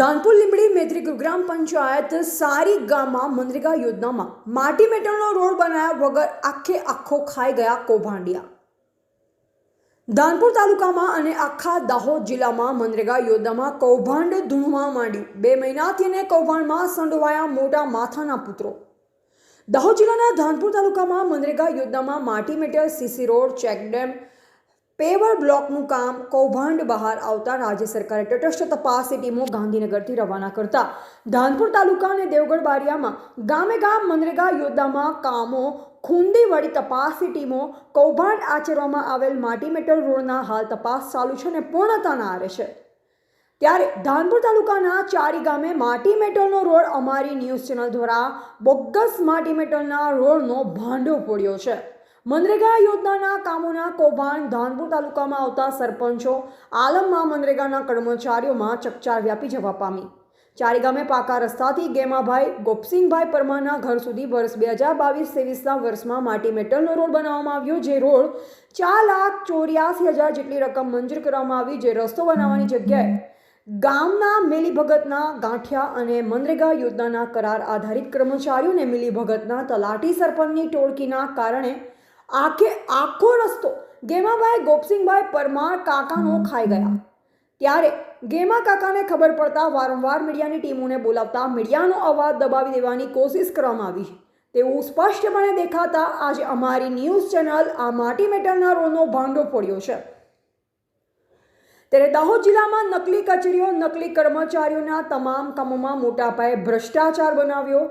ધાનપુર લીંબડી મેત્રી ગ્રામ પંચાયત સારી ગામમાં મનરેગા યોજનામાં માટી મેટલનો રોડ બનાવ્યા વગર આખે આખો ખાઈ ગયા કૌભાંડિયા. ધાનપુર તાલુકામાં અને આખા દાહોદ જિલ્લામાં મનરેગા યોજનામાં કૌભાંડ ધૂણવા માંડ્યું. બે મહિનાથી અને કૌભાંડમાં સંડોવાયા મોટા માથાના પુત્રો. દાહોદ જિલ્લાના ધાનપુર તાલુકામાં મનરેગા યોજનામાં માટી metal, CC road, check dam paver બ્લોકનું કામ કૌભાંડ બહાર આવતા રાજ્ય સરકારે તટસ્થ તપાસની ટીમો ગાંધીનગરથી રવાના કરતા. ધાનપુર તાલુકા અને દેવગઢ બારિયામાં ગામે ગામ મનરેગા યોદ્ધામાં કામો ખૂંદી વળી તપાસની ટીમો કૌભાંડ આચરવામાં આવેલ માટી મેટલ રોડના હાલ તપાસ ચાલુ છે અને પૂર્ણતાના આરે છે. ત્યારે ધાનપુર તાલુકાના ચારી ગામે માટી મેટલનો રોડ અમારી ન્યૂઝ ચેનલ દ્વારા બોગસ માટી મેટલના રોડનો ભાંડો પડ્યો છે. મનરેગા યોજનાના કામોના કૌભાંડ ધાનપુર તાલુકામાં આવતા સરપંચો આલમમાં મનરેગાના કર્મચારીઓમાં ચકચાર વ્યાપી જવા પામી. ચારી ગામે પાકા રસ્તાથી ગેમાભાઈ, ગોપસિંહભાઈ પરમારના ઘર સુધી વર્ષ બે હજાર બાવીસ ત્રેવીસના વર્ષમાં માટી મેટલનો રોડ બનાવવામાં આવ્યો, જે રોડ ચાર લાખ ચોર્યાસી હજાર જેટલી રકમ મંજૂર કરવામાં આવી, જે રસ્તો બનાવવાની જગ્યાએ ગામના મિલીભગતના ગાંઠિયા અને મનરેગા યોજનાના કરાર આધારિત કર્મચારીઓને મિલીભગતના તલાટી સરપંચની ટોળકીના કારણે આખે આખો રસ્તો ગેમાભાઈ, ગોપસિંહભાઈ, પરમાર, કાકાનો ખાઈ ગયા. ત્યારે ગેમા કાકાને ખબર પડતા વારંવાર મીડિયાની ટીમોને બોલાવતા મીડિયાનો અવાજ દબાવી દેવાની કોશિશ કરવામાં આવી. તેવું સ્પષ્ટપણે દેખાતા, આજે અમારી ન્યૂઝ ચેનલ આ માટી મેટલના રોલનો ભાંડો પડ્યો છે. ત્યારે દાહોદ જિલ્લામાં નકલી કચેરીઓ, નકલી કર્મચારીઓના તમામ કામોમાં મોટા પાયે ભ્રષ્ટાચાર બનાવ્યો.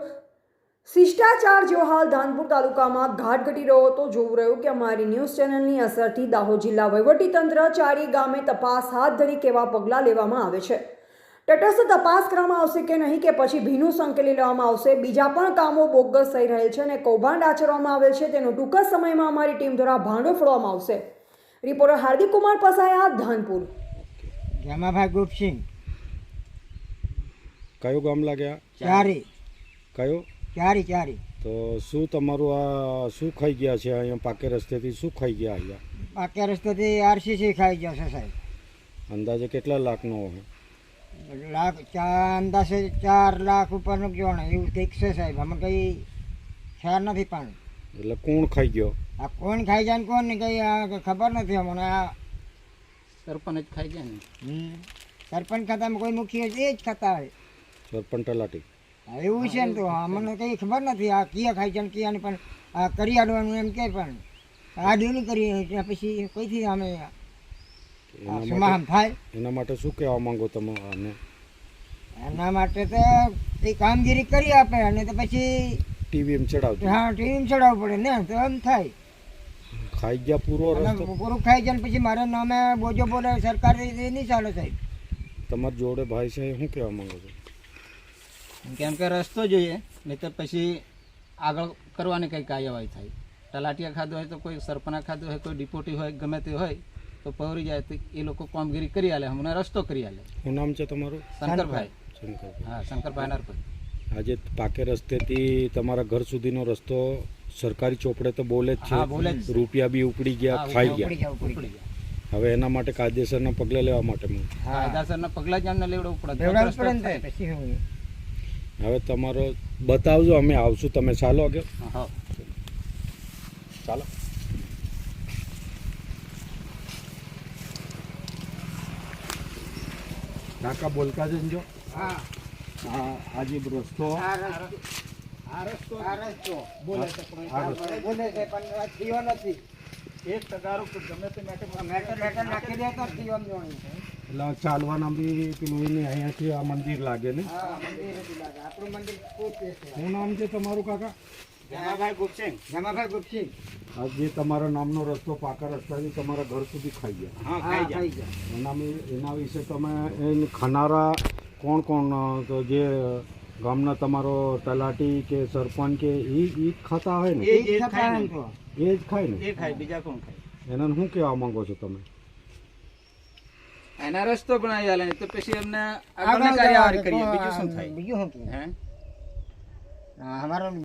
શિષ્ટાચાર જેવો હાલ ધાનપુર તાલુકામાં ઘાટ ઘટી રહ્યો હતો. જોવું રહ્યું કે અમારી ન્યૂઝ ચેનલની અસરથી દાહોદ જિલ્લા વહીવટીતંત્ર ચારી ગામે તપાસ હાથ ધરી કેવા પગલાં લેવામાં આવે છે. તટસ્થ તપાસ કરવામાં આવશે કે નહીં કે પછી ભીનું સંકેલી લેવામાં આવશે. બીજા પણ કામો બોગસ થઈ રહેલ છે અને કૌભાંડ આચરવામાં આવેલ છે. તેનો ટૂંક જ સમયમાં અમારી ટીમ દ્વારા ભાંડો ફોડવામાં આવશે. રિપોર્ટર હાર્દિક કુમાર પસાયા ધાનપુર. જમાભાઈ ગુપસિંહ કયું ગામ લાગ્યા? ચારી કયો? ચારી ચારી તો શું તમારું આ શું ખાઈ ગયા છે અહીંયા પાકે રસ્તેથી? શું ખાઈ ગયા અહીંયા? પાક્યા રસ્તેથી આરસીસી ખાઈ ગયા છે સાહેબ. અંદાજે કેટલા લાખનો હોય? લાખ ચાર અંદાજે ચાર લાખ ઉપરનું જોણે એવું કંઈક છે સાહેબ. અમે કંઈ ખ્યાલ નથી પણ. એટલે કોણ ખાઈ ગયો? આ કોણ ખાઈ જાય ને કોણ ને કંઈ આ ખબર નથી અમને. આ સરપંચ જ ખાઈ જાય ને? હમ. સરપંચ ખાતામાં કોઈ મુખ્ય એ જ ખાતા હોય. સરપંચ તલાટી. એવું છે ને તો મને કંઈ ખબર નથી આ કિયા ખાય છે કયા ને પણ આ કરી આડવાનું એમ કે પણ આ નહીં કરી ત્યાં પછી કોઈથી અમે માટે થાય? એના માટે શું કહેવા માંગો તમે અમે એના માટે તો એ કામગીરી કરી આપે અને તો પછી ટીવી એમ ચડાવજો. હા ટીવીમ ચડાવવું પડે ને તો એમ થાય. ખાઈ ગયા પૂરો પૂરું ખાઈ જાય ને પછી મારા નામે બોજો બોલે સરકાર નહીં ચાલે સાહેબ. તમારી જોડે ભાઈ છે શું કહેવા માંગો છો? કેમ કે રસ્તો જોઈએ નહીં તો પછી આગળ કરવાની કંઈ કાર્યવાહી થાય. તલાટીયા ખાધું હોય તો કોઈ સરપના ખાધું હોય કોઈ ડિપોટી હોય ગમે તે હોય તો પહોરી જાય તો એ લોકો કામગીરી કરી આલે હમણાં રસ્તો કરી આલે. શું નામ છે તમારું? શંકરભાઈ. શંકર હા શંકરભાઈ નરપત આજે પાકે રસ્તેથી તમારા ઘર સુધીનો રસ્તો સરકારી ચોપડે તો બોલે જ બોલે જ છે. રૂપિયા બી ઉપડી ગયા ખાઈ ઉપડી ગયા. હવે એના માટે કાયદેસરના પગલાં લેવા માટે હું હા કાયદાસરના પગલાં જ અમને લેવડવું પડે. હવે તમારો બતાવજો અમે આવશું. તમે ચાલો આગળ. હા, ચાલો. કાકા બોલતા જજો હા. હા આ જે રસ્તો. આ રસ્તો. આ રસ્તો. બોલે છે પણ બોલે છે પણ થયો નથી. એક તગારો ગમે તે મેટર મેટર નાખી દે તો થયો જોણી એટલે ચાલવાના બી પેલું એને અહીંયાથી આ મંદિર લાગે ને? શું નામ છે તમારું કાકા? જમાભાઈ ગુપસિંહ જમાભાઈ ગુપસિંહ આ જે તમારા નામનો રસ્તો પાકા રસ્તાથી તમારા ઘર સુધી ખાઈ ગયા. એના એના વિશે તમે એને ખાનારા કોણ કોણ જે ગામના તમારો તલાટી કે સરપંચ કે એ જ ખાતા હોય ને? એ જ થતા એમ એ જ ખાય ને? એ ખાય બીજા કોણ ખાય? એને શું કહેવા માંગો છો તમે? એના રસ્તો બનાવી આલે તો પછી એમને આગળ કાર્ય કરીએ બીજું શું થાય? બીજું શું હે અમારો